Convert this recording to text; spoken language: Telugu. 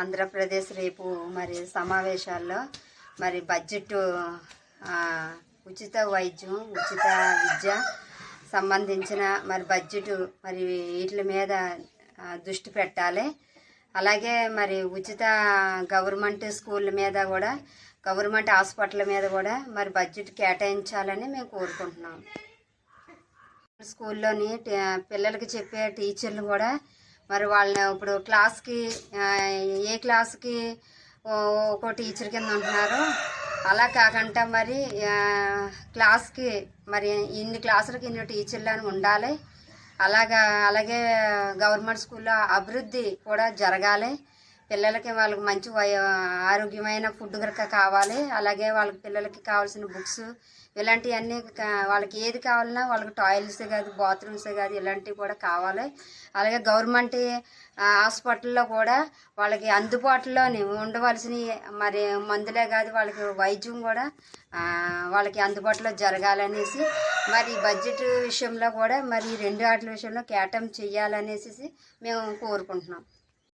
ఆంధ్రప్రదేశ్ రేపు మరి సమావేశాల్లో మరి బడ్జెట్ ఉచిత వైద్యం ఉచిత విద్య సంబంధించిన మరి బడ్జెట్ మరి వీటి మీద దృష్టి పెట్టాలి. అలాగే మరి ఉచిత గవర్నమెంట్ స్కూల్ మీద కూడా గవర్నమెంట్ హాస్పిటల్ మీద కూడా మరి బడ్జెట్ కేటాయించాలని మేము కోరుకుంటున్నాం. స్కూల్లోని పిల్లలకి చెప్పే టీచర్లు కూడా మరి వాళ్ళని ఇప్పుడు క్లాస్కి ఏ క్లాస్కి ఒక ఒక్కో టీచర్ కింద ఉంటున్నారు అలా కాకుండా మరి క్లాస్కి మరి ఇన్ని క్లాసులకి ఇన్ని టీచర్లు అని ఉండాలి. అలాగా అలాగే గవర్నమెంట్ స్కూల్లో అభివృద్ధి కూడా జరగాలి. పిల్లలకి వాళ్ళకి మంచి ఆరోగ్యమైన ఫుడ్ కనుక కావాలి అలాగే వాళ్ళకి పిల్లలకి కావాల్సిన బుక్స్ ఇలాంటివన్నీ వాళ్ళకి ఏది కావాలన్నా వాళ్ళకి టాయిలెట్స్ కాదు బాత్రూమ్స్ కాదు ఇలాంటివి కూడా కావాలి. అలాగే గవర్నమెంట్ హాస్పిటల్లో కూడా వాళ్ళకి అందుబాటులోని ఉండవలసిన మరి మందులే కాదు వాళ్ళకి వైద్యం కూడా వాళ్ళకి అందుబాటులో జరగాలనేసి మరి బడ్జెట్ విషయంలో కూడా మరి రెండు వాటి విషయంలో కేటాయింపు చేయాలనేసి మేము కోరుకుంటున్నాం.